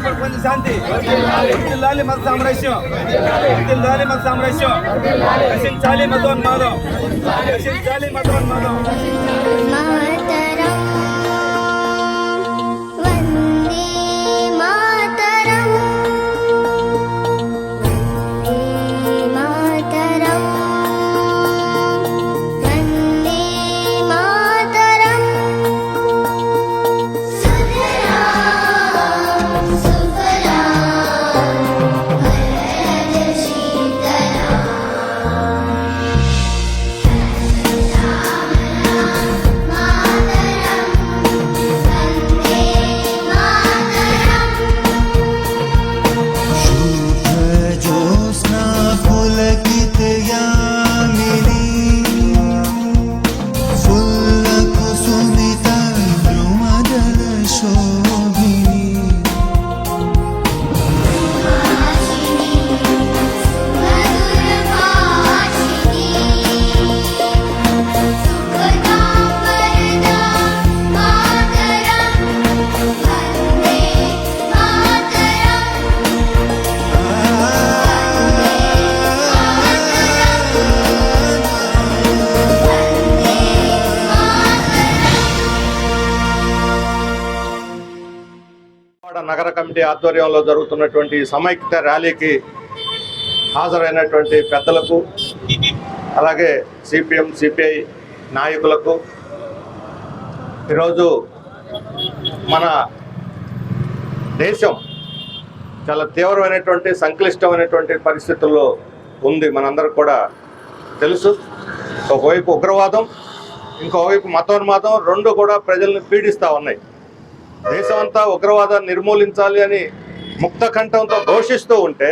ప్రపంచ శాంతి. వర్ధిల్లాలి మత సామ్రాజ్యం. వర్ధిల్లాలి మత సామ్రాజ్యం. రక్షించాలి మతోన్మాదం రక్షించాలి మతోన్మాదం కమిటీ ఆధ్వర్యంలో జరుగుతున్నటువంటి సమైక్యత ర్యాలీకి హాజరైనటువంటి పెద్దలకు అలాగే సిపిఎం సిపిఐ నాయకులకు. ఈరోజు మన దేశం చాలా తీవ్రమైనటువంటి సంక్లిష్టమైనటువంటి పరిస్థితుల్లో ఉంది మనందరికి కూడా తెలుసు. ఒకవైపు ఉగ్రవాదం ఇంకోవైపు మతోన్మాదం రెండు కూడా ప్రజల్ని పీడిస్తూ ఉన్నాయి. దేశమంతా ఉగ్రవాదాన్ని నిర్మూలించాలి అని ముక్త కంఠంతో ఘోషిస్తూ ఉంటే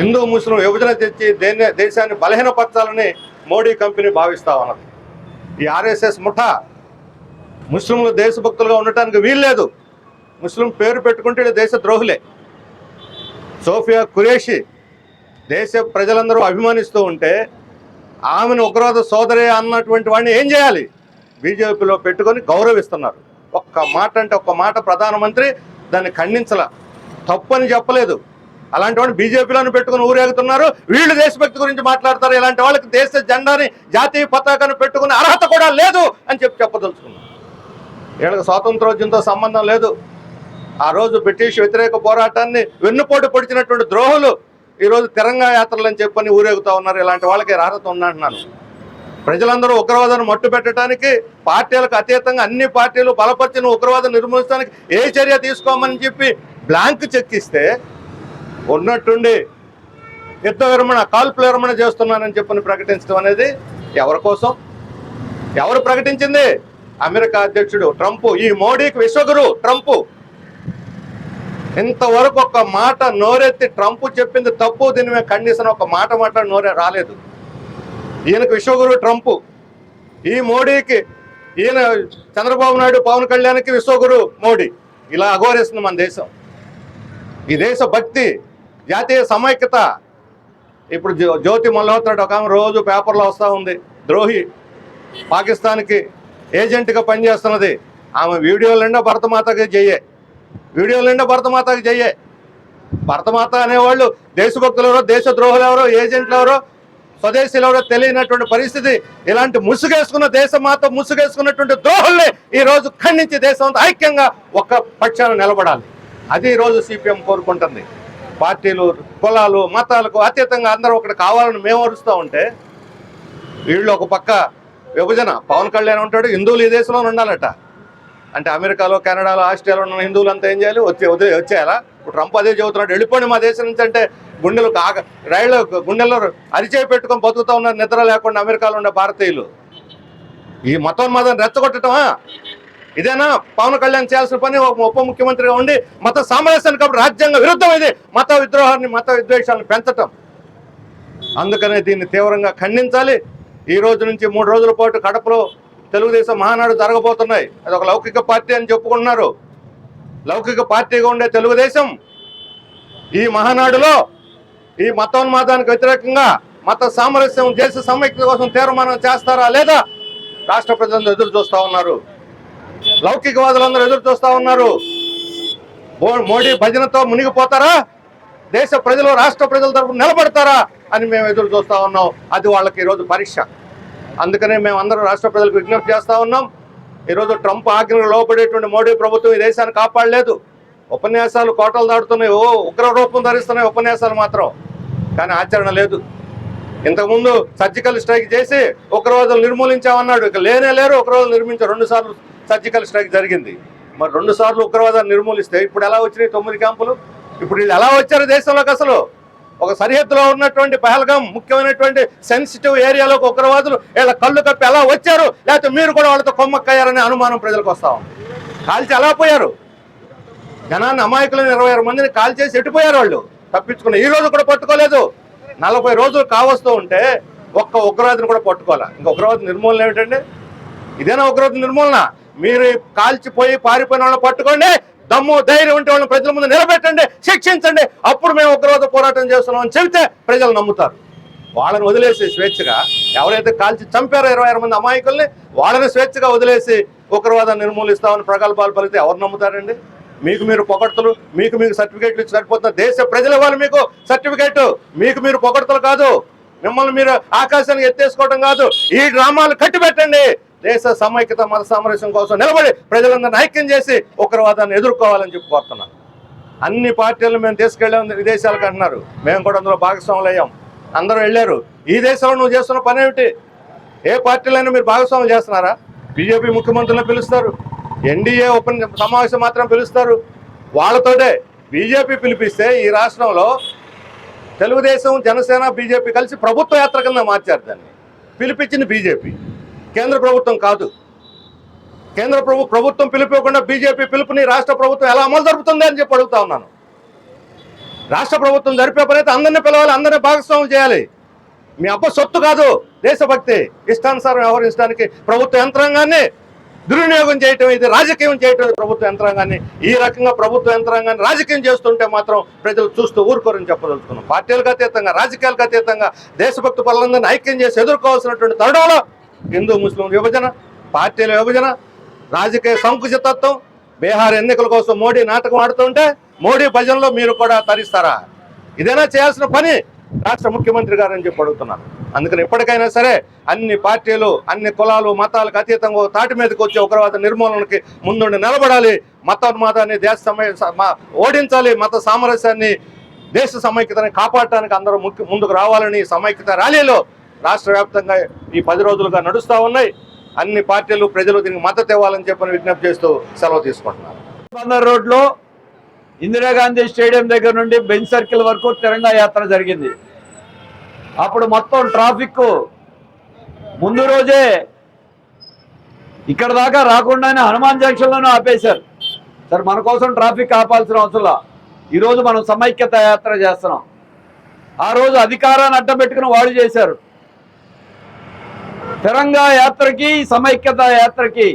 హిందూ ముస్లిం విభజన తెచ్చి దేన్ని దేశాన్ని బలహీనపరచాలని మోడీ కంపెనీ భావిస్తా ఉన్నది. ఈ ఆర్ఎస్ఎస్ ముఠా ముస్లింలు దేశభక్తులుగా ఉండటానికి వీల్లేదు. ముస్లిం పేరు పెట్టుకుంటే దేశ ద్రోహులే. సోఫియా కురేషి దేశ ప్రజలందరూ అభిమానిస్తూ ఉంటే ఆమెను ఉగ్రవాద సోదరి అన్నటువంటి వాడిని ఏం చేయాలి? బీజేపీలో పెట్టుకొని గౌరవిస్తున్నారు. ఒక్క మాట అంటే ఒక్క మాట ప్రధానమంత్రి దాన్ని ఖండించల. తప్పని చెప్పలేదు. అలాంటి వాడిని బీజేపీలోనే పెట్టుకుని ఊరేగుతున్నారు. వీళ్ళు దేశభక్తి గురించి మాట్లాడతారు. ఇలాంటి వాళ్ళకి దేశ జెండాని జాతీయ పతాకాన్ని పెట్టుకునే అర్హత కూడా లేదు అని చెప్పి చెప్పదలుచుకున్నారు వీళ్ళకి స్వాతంత్రోద్యంతో సంబంధం లేదు. ఆ రోజు బ్రిటిష్ వ్యతిరేక పోరాటాన్ని వెన్నుపోటు పొడిచినటువంటి ద్రోహులు ఈరోజు తిరంగా యాత్రలు అని చెప్పని ఊరేగుతూ ఉన్నారు. ఇలాంటి వాళ్ళకి అర్హత ఉందంటున్నాను. ప్రజలందరూ ఉగ్రవాదాన్ని మట్టు పెట్టడానికి పార్టీలకు అతీతంగా అన్ని పార్టీలు బలపరిచిన ఉగ్రవాదం నిర్మూలించడానికి ఏ చర్య తీసుకోమని చెప్పి బ్లాంక్ చెక్ ఇస్తే ఉన్నట్టుండి యుద్ధ విరమణ కాల్పుల విరమణ చేస్తున్నానని చెప్పని ప్రకటించడం అనేది ఎవరి కోసం? ఎవరు ప్రకటించింది? అమెరికా అధ్యక్షుడు ట్రంప్. ఈ మోడీకి విశ్వగురు ట్రంప్. ఇంతవరకు ఒక మాట నోరెత్తి ట్రంప్ చెప్పింది తప్పు దీని మీద ఖండిస్తున్న ఒక మాట మాట నోరే రాలేదు. ఈయనకు విశ్వగురు ట్రంప్. ఈ మోడీకి ఈయన చంద్రబాబు నాయుడు పవన్ కళ్యాణ్కి విశ్వగురు మోడీ. ఇలా అఘోరిస్తుంది మన దేశం. ఈ దేశ భక్తి జాతీయ సమైక్యత. ఇప్పుడు జ్యో- జ్యోతి మల్హోత్రా ఒక ఆమె రోజు పేపర్లో వస్తూ ఉంది. ద్రోహి. పాకిస్తాన్కి ఏజెంట్గా పనిచేస్తున్నది. ఆమె వీడియోలు నిండా భరతమాతకి జయ్యే వీడియోలు నిండా భరతమాతకి జయ్యే భరతమాత అనేవాళ్ళు దేశభక్తులు ఎవరో దేశ ద్రోహులు ఎవరో ఏజెంట్లు ఎవరో స్వదేశీలు ఎవరో తెలియనటువంటి పరిస్థితి. ఇలాంటి ముసుగేసుకున్న దేశం మాతో ముసుగేసుకున్నటువంటి ద్రోహుల్ని ఈ రోజు ఖండించి దేశం ఐక్యంగా ఒక్క పక్షాన నిలబడాలి. అది ఈ రోజు సిపిఎం కోరుకుంటుంది. పార్టీలు కులాలు మతాలకు అతీతంగా అందరూ ఒకటి కావాలని మేము అరుస్తూ ఉంటే వీళ్ళు ఒక పక్క విభజన. పవన్ కళ్యాణ్ ఉంటాడు హిందువులు ఈ దేశంలో ఉండాలట. అంటే అమెరికాలో కెనడాలో ఆస్ట్రేలియాలో ఉన్న హిందువులు అంతా ఏం చేయాలి? వచ్చే ఉదయం వచ్చేయాలా? ఇప్పుడు ట్రంప్ అదే చెబుతున్నాడు వెళ్ళిపోండి మా దేశం నుంచి అంటే గుండెలు కాక రైళ్ళు గుండెల్లో అరిచేయి పెట్టుకొని బతుకుతా ఉన్నారు నిద్ర లేకుండా అమెరికాలో ఉండే భారతీయులు. ఈ మతోన్మాదం రెచ్చగొట్టటమా? ఇదేనా? పవన్ కళ్యాణ్ చేయాల్సిన పని? ఒక ఉప ముఖ్యమంత్రిగా ఉండి మత సామరస్యానికి అప్పుడు రాజ్యాంగ విరుద్ధం ఇది మత విద్రోహాన్ని మత విద్వేషాలను పెంచటం. అందుకనే దీన్ని తీవ్రంగా ఖండించాలి. ఈ రోజు నుంచి మూడు రోజుల పాటు కడపలో తెలుగుదేశం మహానాడు జరగబోతున్నాయి. అది ఒక లౌకిక పార్టీ అని చెప్పుకుంటున్నారు. లౌకిక పార్టీగా ఉండే తెలుగుదేశం ఈ మహానాడులో ఈ మతోన్మాదానికి వ్యతిరేకంగా మత సామరస్యం దేశ సమైక్యత కోసం తీర్మానం చేస్తారా లేదా రాష్ట్ర ప్రజలందరూ ఎదురు చూస్తా ఉన్నారు? లౌకికవాదులందరూ ఎదురు చూస్తా ఉన్నారు. మో- మోడీ భజనతో మునిగిపోతారా? దేశ ప్రజలు రాష్ట్ర ప్రజల తరపు నిలబడతారా అని మేము ఎదురు చూస్తా ఉన్నాం. అది వాళ్ళకి ఈరోజు పరీక్ష. అందుకనే మేము అందరూ రాష్ట్ర ప్రజలకు విజ్ఞప్తి చేస్తూ ఉన్నాం. ఈరోజు ట్రంప్ ఆజ్ఞలు లోపడేటువంటి మోడీ ప్రభుత్వం ఈ దేశాన్ని కాపాడలేదు. ఉపన్యాసాలు కోటలు దాడుతున్నాయి ఓ ఉగ్ర రూపం ధరిస్తున్నాయి ఉపన్యాసాలు మాత్రం. కానీ ఆచరణ లేదు. ఇంతకుముందు సర్జికల్ స్ట్రైక్ చేసి ఉగ్రవాదులు నిర్మూలించామన్నాడు. ఇక లేనే లేరు ఉగ్రవాదులు నిర్మించారు రెండు సార్లు సర్జికల్ స్ట్రైక్ జరిగింది. మరి రెండు సార్లు ఉగ్రవాదాన్ని నిర్మూలిస్తే ఇప్పుడు ఎలా వచ్చినాయి తొమ్మిది క్యాంపులు? ఇప్పుడు వీళ్ళు ఎలా వచ్చారు దేశంలోకి అసలు? ఒక సరిహద్దులో ఉన్నటువంటి పహల్గాం ముఖ్యమైనటువంటి సెన్సిటివ్ ఏరియాలోకి ఉగ్రవాదులు వీళ్ళ కళ్ళు కప్పి ఎలా వచ్చారు లేకపోతే మీరు కూడా వాళ్ళతో కొమ్మక్కయ్యారనే అనుమానం ప్రజలకు వస్తా ఉంది. కాల్చి ఎలా పోయారు. జనాన్ని అమాయకులను ఇరవై ఆరు మందిని కాల్ చేసి ఎట్టిపోయారు వాళ్ళు? తప్పించుకున్నారు ఈ రోజు కూడా పట్టుకోలేదు. నలభై రోజులు కావస్తూ ఉంటే ఒక్క ఉగ్రవాదిని కూడా పట్టుకోవాలి? ఇంకా ఉగ్రవాద నిర్మూలన ఏమిటండి? ఇదేనా ఉగ్రవాద నిర్మూలన? మీరు కాల్చిపోయి పారిపోయిన వాళ్ళని పట్టుకోండి దమ్ము ధైర్యం ఉంటే వాళ్ళని ప్రజల ముందు నిలబెట్టండి శిక్షించండి. అప్పుడు మేము ఉగ్రవాద పోరాటం చేస్తున్నాం అని చెబితే ప్రజలు నమ్ముతారు. వాళ్ళని వదిలేసి స్వేచ్ఛగా ఎవరైతే కాల్చి చంపారో ఇరవై ఆరు మంది అమాయకుల్ని వాళ్ళని స్వేచ్ఛగా వదిలేసి ఉగ్రవాదాన్ని నిర్మూలిస్తామని ప్రగల్భాలు పలితే ఎవరు నమ్ముతారండి? మీకు మీరు పొగడ్తలు మీకు మీకు సర్టిఫికేట్లు ఇచ్చి సరిపోతున్న దేశ ప్రజల వాళ్ళు మీకు సర్టిఫికేట్. మీకు మీరు పొగడ్తలు కాదు. మిమ్మల్ని మీరు ఆకాశానికి ఎత్తేసుకోవడం కాదు. ఈ డ్రామాలు కట్టిపెట్టండి. దేశ సమైక్యత మత సామరస్యం కోసం నిలబడి ప్రజలందరినీ ఐక్యం చేసి ఉగ్రవాదాన్ని ఎదుర్కోవాలని చెప్పి కోరుతున్నాను. అన్ని పార్టీలను మేము తీసుకెళ్ళాం విదేశాలకు అంటున్నారు. మేము కూడా అందులో భాగస్వాములు అయ్యాం. అందరూ వెళ్ళారు. ఈ దేశంలో నువ్వు చేస్తున్న పని ఏమిటి? ఏ పార్టీలైనా మీరు భాగస్వాములు చేస్తున్నారా? బీజేపీ ముఖ్యమంత్రులను పిలుస్తారు. ఎన్డీఏ ఓపెన్ సమావేశం మాత్రం పిలుస్తారు. వాళ్ళతోటే బీజేపీ పిలిపిస్తే ఈ రాష్ట్రంలో తెలుగుదేశం జనసేన బీజేపీ కలిసి ప్రభుత్వ యాత్ర కింద మార్చారు దాన్ని. పిలిపించింది బీజేపీ. కేంద్ర ప్రభుత్వం కాదు. కేంద్ర ప్రభు ప్రభుత్వం పిలిపివ్వకుండా బీజేపీ పిలుపుని రాష్ట్ర ప్రభుత్వం ఎలా అమలు జరుపుతుంది అని చెప్పి అడుగుతా ఉన్నాను. రాష్ట్ర ప్రభుత్వం జరిపే పని అయితే అందరినీ పిలవాలి అందరినీ భాగస్వామ్యం చేయాలి. మీ అబ్బ సొత్తు కాదు దేశభక్తి. ఇష్టానుసారం వ్యవహరించడానికి ప్రభుత్వ యంత్రాంగాన్ని దుర్వినియోగం చేయటం ఇది రాజకీయం చేయటం ప్రభుత్వ యంత్రాంగాన్ని. ఈ రకంగా ప్రభుత్వ యంత్రాంగాన్ని రాజకీయం చేస్తుంటే మాత్రం ప్రజలు చూస్తూ ఊరుకోరని చెప్పదలుచుకున్నాం. పార్టీలకు అతీతంగా రాజకీయాలకు అతీతంగా దేశభక్తి పనులందరినీ ఐక్యం చేసి ఎదుర్కోవాల్సినటువంటి తరుణంలో హిందూ ముస్లిం విభజన పార్టీల విభజన రాజకీయ సంకుచితత్వం బీహార్ ఎన్నికల కోసం మోడీ నాటకం ఆడుతుంటే మోడీ భజనలో మీరు కూడా తరిస్తారా? ఇదేనా చేయాల్సిన పని? రాష్ట్ర ముఖ్యమంత్రి గారు అని చెప్పి అడుగుతున్నాను. అందుకని ఎప్పటికైనా సరే అన్ని పార్టీలు అన్ని కులాలు మతాలకు అతీతంగా తాటి మీదకి వచ్చే ఉగ్రవాద నిర్మూలనకి ముందుండి నిలబడాలి. మతోన్మాదాన్ని దేశ సమయ ఓడించాలి. మత సామరస్యాన్ని దేశ సమైక్యతని కాపాడటానికి అందరూ ముందుకు రావాలని సమైక్యత ర్యాలీలో రాష్ట్ర వ్యాప్తంగా ఈ పది రోజులుగా నడుస్తూ ఉన్నాయి. అన్ని పార్టీలు ప్రజలు దీనికి మద్దతు ఇవ్వాలని చెప్పని విజ్ఞప్తి చేస్తూ సెలవు తీసుకుంటున్నారు. బందర్ రోడ్లో ఇందిరాగాంధీ స్టేడియం దగ్గర నుండి బెంచ్ సర్కిల్ వరకు తిరంగా యాత్ర జరిగింది. అప్పుడు మొత్తం ట్రాఫిక్ ముందు రోజే ఇక్కడ దాకా రాకుండానే హనుమాన్ జంక్షన్లోనే ఆపేశారు. సరే మన కోసం ట్రాఫిక్ ఆపాల్సిన అవసరంలా ఈరోజు మనం సమైక్యత యాత్ర చేస్తున్నాం. ఆ రోజు అధికారాన్ని అడ్డం పెట్టుకుని వాళ్ళు చేశారు. తెరంగా యాత్రకి సమైక్యత యాత్రకి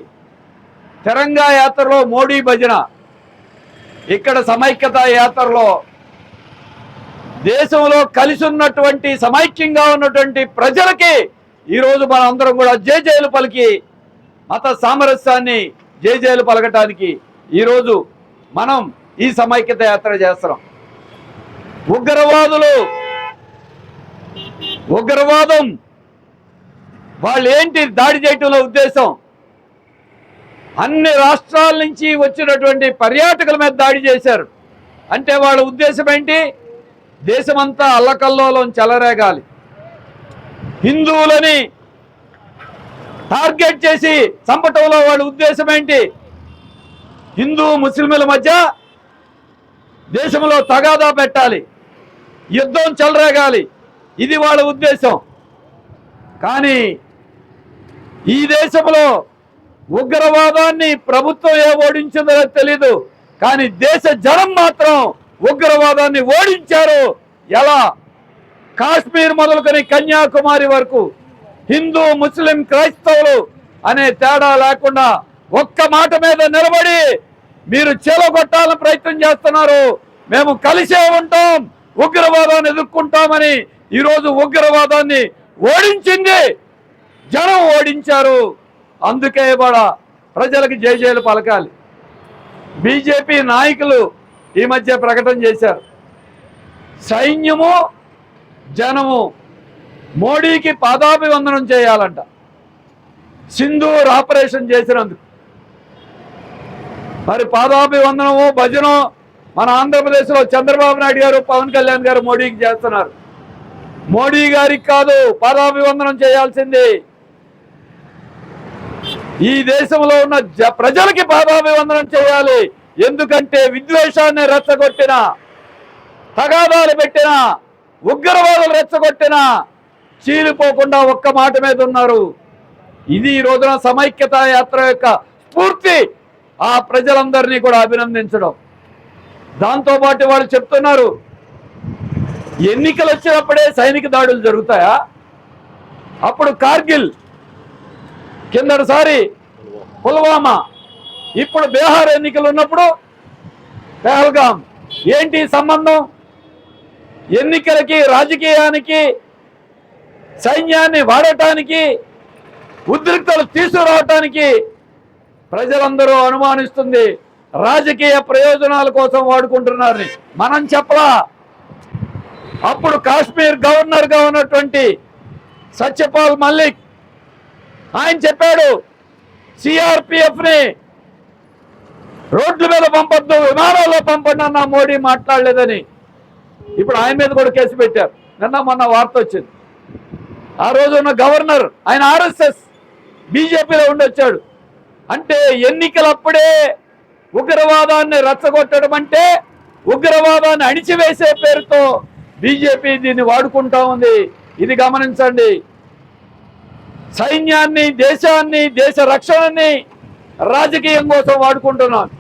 తెరంగా యాత్రలో మోడీ భజన. ఇక్కడ సమైక్యత యాత్రలో దేశంలో కలిసి ఉన్నటువంటి సమైక్యంగా ఉన్నటువంటి ప్రజలకి ఈరోజు మన అందరం కూడా జేజేలు పలికి మత సామరస్యాన్ని జేజేలు పలకటానికి ఈరోజు మనం ఈ సమైక్యత యాత్ర చేస్తున్నాం. ఉగ్రవాదులు ఉగ్రవాదం వాళ్ళు ఏంటి దాడి చేయటంలో ఉద్దేశం? అన్ని రాష్ట్రాల నుంచి వచ్చినటువంటి పర్యాటకుల మీద దాడి చేశారు. అంటే వాళ్ళ ఉద్దేశం ఏంటి? దేశమంతా అల్లకల్లోలం చెలరేగాలి. హిందువులని టార్గెట్ చేసి చంపటంలో వాళ్ళ ఉద్దేశం ఏంటి? హిందూ ముస్లింల మధ్య దేశంలో తగాదా పెట్టాలి. యుద్ధం చెలరేగాలి. ఇది వాళ్ళ ఉద్దేశం. కానీ ఈ దేశంలో ఉగ్రవాదాన్ని ప్రభుత్వం ఏ ఓడించిందో తెలీదు కానీ దేశ జనం మాత్రం ఉగ్రవాదాన్ని ఓడించారు. ఎలా? కాశ్మీర్ మొదలుకొని కన్యాకుమారి వరకు హిందూ ముస్లిం క్రైస్తవులు అనే తేడా లేకుండా ఒక్క మాట మీద నిలబడి మీరు చెలగొట్టాలని ప్రయత్నం చేస్తున్నారు. మేము కలిసే ఉంటాం ఉగ్రవాదాన్ని ఎదుర్కొంటామని ఈరోజు ఉగ్రవాదాన్ని ఓడించింది జనం ఓడించారు. అందుకే కూడా ప్రజలకు జయజయలు పలకాలి. బీజేపీ నాయకులు ఈ మధ్య ప్రకటన చేశారు. సైన్యము జనము మోడీకి పాదాభివందనం చేయాలంట. సింధూర్ ఆపరేషన్ చేసినందుకు. మరి పాదాభివందనము భజనం మన ఆంధ్రప్రదేశ్లో చంద్రబాబు నాయుడు గారు పవన్ కళ్యాణ్ గారు మోడీకి చేస్తున్నారు. మోడీ గారికి కాదు పాదాభివందనం చేయాల్సింది ఈ దేశంలో ఉన్న జ- ప్రజలకి పాదాభివందనం చేయాలి. ఎందుకంటే విద్వేషాన్ని రెచ్చగొట్టిన తగాదాలు పెట్టిన ఉగ్రవాదులు రెచ్చగొట్టిన చీలిపోకుండా ఒక్క మాట మీద ఉన్నారు. ఇది ఈ రోజున సమైక్యత యాత్ర యొక్క స్ఫూర్తి. ఆ ప్రజలందరినీ కూడా అభినందించడం. దాంతో పాటు వాళ్ళు చెప్తున్నారు ఎన్నికలు వచ్చినప్పుడే సైనిక దాడులు జరుగుతాయా? అప్పుడు కార్గిల్ కిందటిసారి పుల్వామా. ఇప్పుడు బీహార్ ఎన్నికలు ఉన్నప్పుడు పెహల్గాం. ఏంటి సంబంధం? ఎన్నికలకి రాజకీయానికి సైన్యాన్ని వాడటానికి ఉద్రిక్తలు తీసుకురావటానికి ప్రజలందరూ అనుమానిస్తుంది. రాజకీయ ప్రయోజనాల కోసం వాడుకుంటున్నారని. మనం చెప్పలా? అప్పుడు కాశ్మీర్ గవర్నర్గా ఉన్నటువంటి సత్యపాల్ మల్లిక్ ఆయన చెప్పాడు సిఆర్పిఎఫ్ని రోడ్ల మీద పంపొద్దు విమానాల్లో పంపండి అన్న మోడీ మాట్లాడలేదని. ఇప్పుడు ఆయన మీద కూడా కేసు పెట్టారు. నిన్న మొన్న వార్త వచ్చింది. ఆ రోజు ఉన్న గవర్నర్ ఆయన ఆర్ఎస్ఎస్ బీజేపీలో ఉండొచ్చాడు అంటే ఎన్నికలప్పుడే ఉగ్రవాదాన్ని రచ్చగొట్టడం అంటే ఉగ్రవాదాన్ని అణిచివేసే పేరుతో బీజేపీ దీన్ని వాడుకుంటా ఉంది. ఇది గమనించండి. సైన్యాన్ని దేశాన్ని దేశ రక్షణని రాజకీయం కోసం వాడుకుంటున్నాను.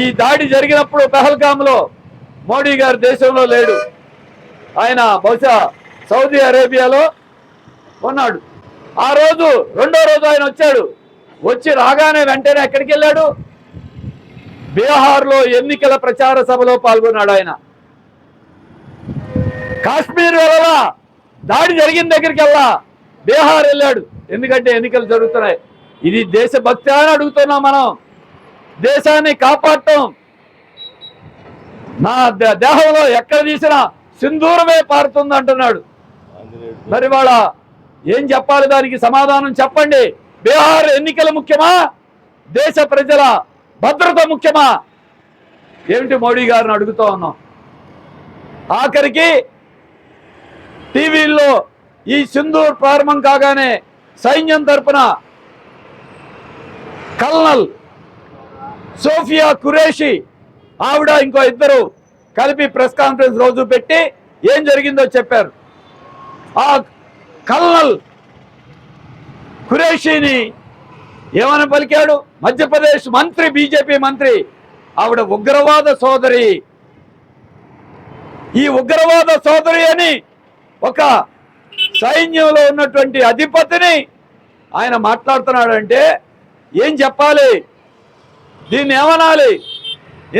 ఈ దాడి జరిగినప్పుడు పెహల్గాంలో మోడీ గారు దేశంలో లేడు. ఆయన బహుశా సౌదీ అరేబియాలో ఉన్నాడు. ఆ రోజు రెండో రోజు ఆయన వచ్చాడు. వచ్చి రాగానే వెంటనే ఎక్కడికి వెళ్ళాడు? బీహార్లో ఎన్నికల ప్రచార సభలో పాల్గొన్నాడు ఆయన. కాశ్మీర్ వెళ్ళలా దాడి జరిగిన దగ్గరికి వెళ్ళా బీహార్ వెళ్ళాడు. ఎందుకంటే ఎన్నికలు జరుగుతున్నాయి. ఇది దేశభక్తి అని అడుగుతున్నాం మనం. దేశాన్ని కాపాడటం. నా దే- దేహంలో ఎక్కడ తీసినా సింధూరమే పారుతుంది అంటున్నాడు. మరి వాళ్ళ ఏం చెప్పాలి దానికి సమాధానం చెప్పండి. బీహార్ ఎన్నికలు ముఖ్యమా? దేశ ప్రజల భద్రత ముఖ్యమా? ఏమిటి మోడీ గారిని అడుగుతూ ఉన్నాం. ఆఖరికి టీవీల్లో ఈ సింధూర్ ప్రారంభం కాగానే సైన్యం తరపున కల్నల్ సోఫియా కురేషి ఆవిడ ఇంకో ఇద్దరు కలిపి ప్రెస్ కాన్ఫరెన్స్ రోజు పెట్టి ఏం జరిగిందో చెప్పారు. ఆ కల్నల్ ఖురేషీని ఏమని పలికాడు? మధ్యప్రదేశ్ మంత్రి బీజేపీ మంత్రి ఆవిడ ఉగ్రవాద సోదరి. ఈ ఉగ్రవాద సోదరి అని ఒక సైన్యంలో ఉన్నటువంటి అధిపతిని ఆయన మాట్లాడుతున్నాడంటే ఏం చెప్పాలి? దీన్ని ఏమనాలి?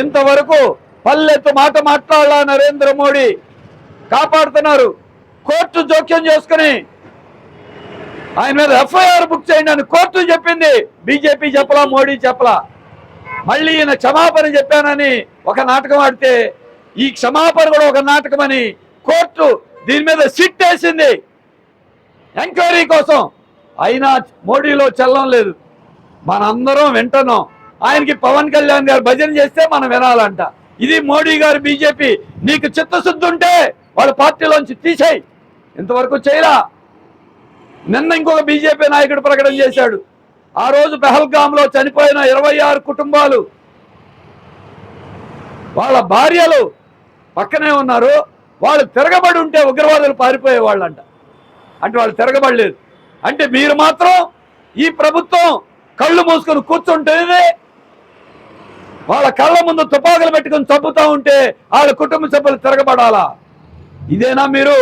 ఇంతవరకు పల్లెత్తు మాట మాట్లాడాల నరేంద్ర మోడీ? కాపాడుతున్నారు. కోర్టు జోక్యం చేసుకుని ఆయన మీద ఎఫ్ఐఆర్ బుక్ చేయండి అని కోర్టు చెప్పింది. బీజేపీ చెప్పలా మోడీ చెప్పలా. మళ్ళీ ఈయన క్షమాపణ చెప్పానని ఒక నాటకం ఆడితే ఈ క్షమాపణ కూడా ఒక నాటకం అని కోర్టు దీని మీద సిట్ వేసింది ఎంక్వైరీ కోసం. అయినా మోడీలో చల్లం లేదు. మనందరం వింటున్నాం. ఆయనకి పవన్ కళ్యాణ్ గారు భజన చేస్తే మనం వినాలంట. ఇది మోడీ గారు బీజేపీ. నీకు చిత్తశుద్ధి ఉంటే వాళ్ళ పార్టీలోంచి తీసేయి. ఇంతవరకు చేయరా నిన్న ఇంకొక బీజేపీ నాయకుడు ప్రకటన చేశాడు. ఆ రోజు పెహల్గాంలో చనిపోయిన ఇరవై ఆరు కుటుంబాలు వాళ్ళ భార్యలు పక్కనే ఉన్నారు. వాళ్ళు తిరగబడి ఉంటే ఉగ్రవాదులు పారిపోయే వాళ్ళంట అంటే వాళ్ళు తిరగబడలేదు. అంటే మీరు మాత్రం ఈ ప్రభుత్వం కళ్ళు మూసుకొని కూర్చుంటేనే వాళ్ళ కళ్ళ ముందు తుపాకులు పెట్టుకొని చంపుతా ఉంటే వాళ్ళ కుటుంబ సభ్యులు తిరగబడాలా? ఇదేనా మీరు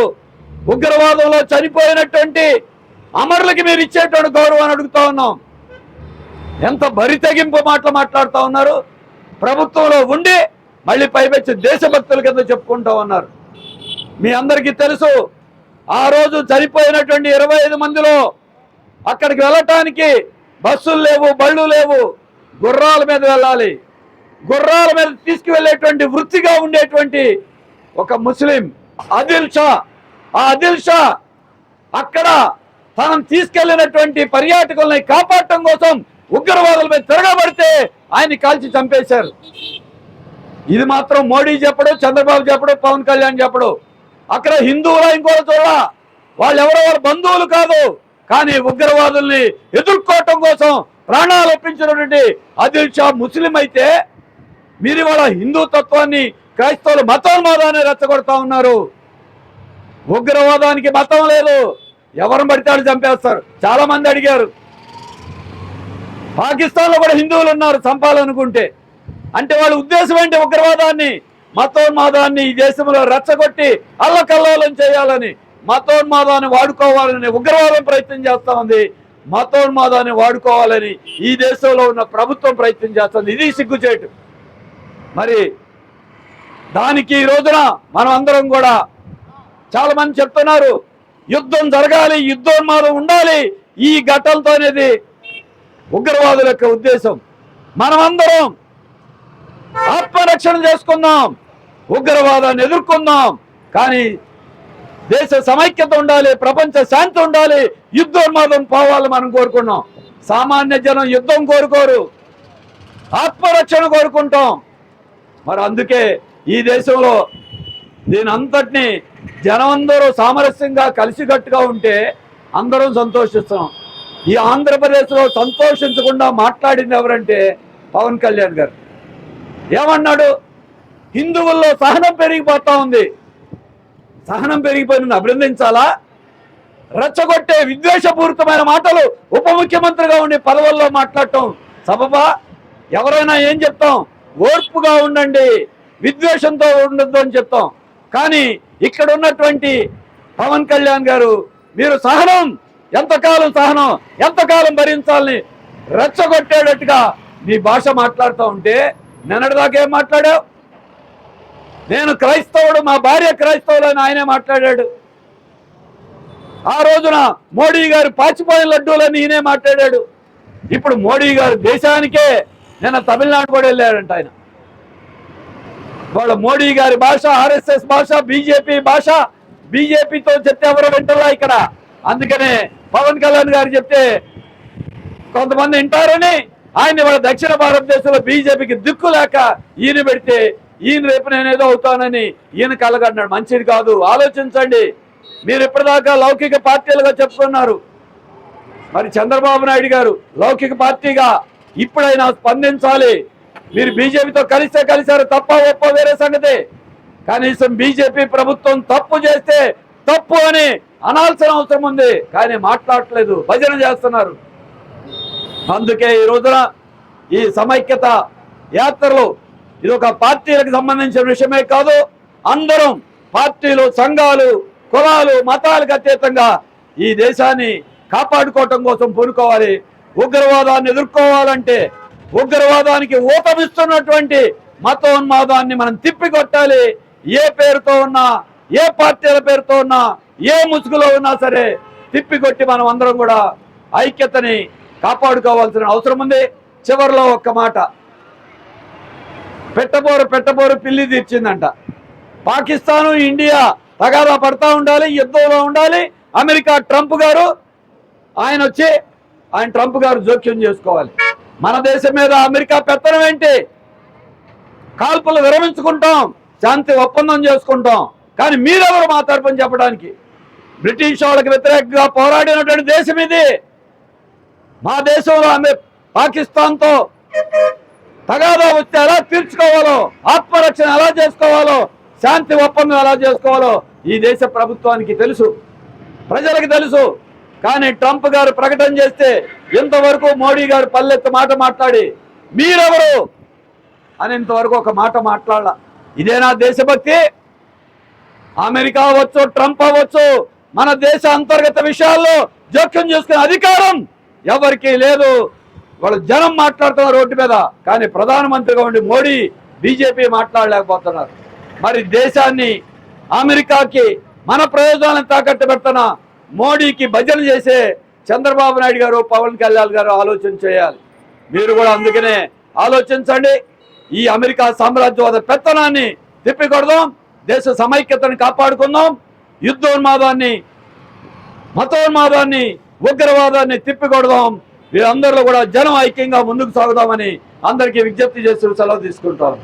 ఉగ్రవాదంలో చనిపోయినటువంటి అమరులకి మీరు ఇచ్చేటువంటి గౌరవాన్ని అడుగుతా ఉన్నాం. ఎంత బరి తెగింపు మాటలు మాట్లాడుతూ ఉన్నారు. ప్రభుత్వంలో ఉండి మళ్ళీ పైపెచ్చి దేశభక్తుల కింద చెప్పుకుంటూ ఉన్నారు. మీ అందరికీ తెలుసు ఆ రోజు చనిపోయినటువంటి ఇరవై ఐదు మందిలో అక్కడికి వెళ్ళటానికి బస్సులు లేవు బళ్ళు లేవు గుర్రాల మీద వెళ్ళాలి. గుర్రాల మీద తీసుకువెళ్ళేటువంటి వృత్తిగా ఉండేటువంటి ఒక ముస్లిం అదిల్ షా. ఆ అదిల్ షా అక్కడ తనను తీసుకెళ్ళినటువంటి పర్యాటకుల్ని కాపాడటం కోసం ఉగ్రవాదుల మీద తిరగబడితే ఆయన కాల్చి చంపేశారు. ఇది మాత్రం మోడీ చెప్పడు చంద్రబాబు చెప్పడు పవన్ కళ్యాణ్ చెప్పడు. అక్కడ హిందువుల ఇంకోటి చూడ వాళ్ళు ఎవరెవరు బంధువులు కాదు కానీ ఉగ్రవాదుల్ని ఎదుర్కోవటం కోసం ప్రాణాలు ఒప్పించినటువంటి ఆదిల్ షా ముస్లిం అయితే మీరు ఇవాళ హిందూ తత్వాన్ని క్రైస్తవులు మతోన్మాదాన్ని రెచ్చగొడతా ఉన్నారు. ఉగ్రవాదానికి మతం లేదు. ఎవరిని పడితే చంపేస్తారు. చాలా మంది అడిగారు. పాకిస్తాన్లో కూడా హిందువులు ఉన్నారు చంపాలనుకుంటే అంటే వాళ్ళ ఉద్దేశం ఏంటి ఉగ్రవాదాన్ని? మతోన్మాదాన్ని ఈ దేశంలో రెచ్చగొట్టి అల్లకల్లోలం చేయాలని మతోన్మాదాన్ని వాడుకోవాలని ఉగ్రవాదం ప్రయత్నం చేస్తా ఉంది. మతోన్మాదాన్ని వాడుకోవాలని ఈ దేశంలో ఉన్న ప్రభుత్వం ప్రయత్నం చేస్తుంది. ఇది సిగ్గుచేటు. మరి దానికి ఈ రోజున మనం అందరం కూడా చాలా మంది చెప్తున్నారు యుద్ధం జరగాలి యుద్ధోన్మాదం ఉండాలి. ఈ ఘటనతో అనేది ఉగ్రవాదుల యొక్క ఉద్దేశం. మనమందరం ఆత్మరక్షణ చేసుకుందాం ఉగ్రవాదాన్ని ఎదుర్కొందాం. కానీ దేశ సమైక్యత ఉండాలి ప్రపంచ శాంతి ఉండాలి యుద్ధోన్మాదం పోవాలి మనం కోరుకున్నాం. సామాన్య జనం యుద్ధం కోరుకోరు ఆత్మరక్షణ కోరుకుంటాం. మరి అందుకే ఈ దేశంలో దీని అంతటిని జనమందరూ సామరస్యంగా కలిసికట్టుగా ఉంటే అందరం సంతోషిస్తున్నాం ఈ ఆంధ్రప్రదేశ్లో సంతోషించకుండా మాట్లాడింది ఎవరంటే పవన్ కళ్యాణ్ గారు. ఏమన్నాడు? హిందువుల్లో సహనం పెరిగిపోతా ఉంది. సహనం పెరిగిపోయింది అభినందించాలా? రెచ్చగొట్టే విద్వేషపూరితమైన మాటలు ఉప ముఖ్యమంత్రిగా ఉండి పదవుల్లో మాట్లాడటం సబబా? ఎవరైనా ఏం చెప్తాం? ఓర్పుగా ఉండండి విద్వేషంతో ఉండొద్దు అని చెప్తాం. కానీ ఇక్కడ ఉన్నటువంటి పవన్ కళ్యాణ్ గారు మీరు సహనం ఎంతకాలం సహనం ఎంతకాలం భరించాలని రెచ్చగొట్టేటట్టుగా మీ భాష మాట్లాడుతూ ఉంటే నిన్నటిదాకా ఏం మాట్లాడావు? నేను క్రైస్తవుడు మా భార్య క్రైస్తవుడు అని ఆయనే మాట్లాడాడు. ఆ రోజున మోడీ గారు పాచిపోయిన లడ్డూలని ఈయనే మాట్లాడాడు. ఇప్పుడు మోడీ గారు దేశానికే నిన్న తమిళనాడు కూడా వెళ్ళాడంట ఆయన. వాళ్ళ మోడీ గారి భాష ఆర్ఎస్ఎస్ భాష బీజేపీ భాష బీజేపీతో చెప్తే ఎవరు వింటారా ఇక్కడ? అందుకనే పవన్ కళ్యాణ్ గారు చెప్తే కొంతమంది వింటారని ఆయన వాళ్ళ దక్షిణ భారతదేశంలో బీజేపీకి దిక్కు లేక ఈయన పెడితే ఈయన రేపు నేనేదో అవుతానని ఈయన కలగన్నాడు. మంచిది కాదు. ఆలోచించండి. మీరు ఇప్పటిదాకా లౌకిక పార్టీలుగా చెప్పుకున్నారు. మరి చంద్రబాబు నాయుడు గారు లౌకిక పార్టీగా ఇప్పుడైనా స్పందించాలి. మీరు బీజేపీతో కలిస్తే కలిసారు తప్ప ఒప్ప వేరే సంగతి. కనీసం బీజేపీ ప్రభుత్వం తప్పు చేస్తే తప్పు అని అనాల్సిన అవసరం ఉంది. కానీ మాట్లాడట్లేదు. భజన చేస్తున్నారు. అందుకే ఈ రోజున ఈ సమైక్యత యాత్రలు ఇది ఒక పార్టీలకు సంబంధించిన విషయమే కాదు అందరం పార్టీలు సంఘాలు కులాలు మతాలకు అతీతంగా ఈ దేశాన్ని కాపాడుకోవటం కోసం పూనుకోవాలి. ఉగ్రవాదాన్ని ఎదుర్కోవాలంటే ఉగ్రవాదానికి ఊతమిస్తున్నటువంటి మతోన్మాదాన్ని మనం తిప్పికొట్టాలి. ఏ పేరుతో ఉన్నా ఏ పార్టీల పేరుతో ఉన్నా ఏ ముసుగులో ఉన్నా సరే తిప్పికొట్టి మనం అందరం కూడా ఐక్యతని కాపాడుకోవాల్సిన అవసరం ఉంది. చివరిలో ఒక్క మాట. పెట్టబోరు పెట్టబోరు పిల్లి తీర్చిందంట. పాకిస్తాను ఇండియా తగాదా పడతా ఉండాలి యుద్ధంలో ఉండాలి. అమెరికా ట్రంప్ గారు ఆయన వచ్చి ఆయన ట్రంప్ గారు జోక్యం చేసుకోవాలి. మన దేశం మీద అమెరికా పెత్తనం ఏంటి? కాల్పులు విరమించుకుంటాం శాంతి ఒప్పందం చేసుకుంటాం. కానీ మీరెవరు మా తరపున చెప్పడానికి? బ్రిటిష్ వాళ్ళకి వ్యతిరేకంగా పోరాడినటువంటి దేశం ఇది. మా దేశంలో ఆమె పాకిస్తాన్తో తగాదా వస్తే ఎలా తీర్చుకోవాలో ఆత్మరక్షణ ఎలా చేసుకోవాలో శాంతి ఒప్పందం ఎలా చేసుకోవాలో ఈ దేశ ప్రభుత్వానికి తెలుసు ప్రజలకు తెలుసు. కానీ ట్రంప్ గారు ప్రకటన చేస్తే ఇంతవరకు మోడీ గారు పల్లెత్తు మాట మాట్లాడి మీరెవరు? అని ఇంతవరకు ఒక మాట మాట్లాడాల. ఇదేనా దేశభక్తి. అమెరికా అవ్వచ్చు ట్రంప్ అవ్వచ్చు మన దేశ అంతర్గత విషయాల్లో జోక్యం చేసుకునే అధికారం ఎవరికీ లేదు. వాళ్ళు జనం మాట్లాడుతున్నారు రోడ్డు మీద కానీ ప్రధానమంత్రిగా ఉండి మోడీ బీజేపీ మాట్లాడలేకపోతున్నారు. మరి దేశాన్ని అమెరికాకి మన ప్రయోజనాలను తాకట్టు పెడుతున్న మోడీకి భజన చేసే చంద్రబాబు నాయుడు గారు పవన్ కళ్యాణ్ గారు ఆలోచన చేయాలి. మీరు కూడా అందుకనే ఆలోచించండి. ఈ అమెరికా సామ్రాజ్యవాద పెత్తనాన్ని తిప్పికొడదాం దేశ సమైక్యతను కాపాడుకుందాం. యుద్ధోన్మాదాన్ని మతోన్మాదాన్ని ఉగ్రవాదాన్ని తిప్పికొడదాం. వీరందరిలో కూడా జనం ఐక్యంగా ముందుకు సాగుదామని అందరికీ విజ్ఞప్తి చేస్తూ సెలవు తీసుకుంటారు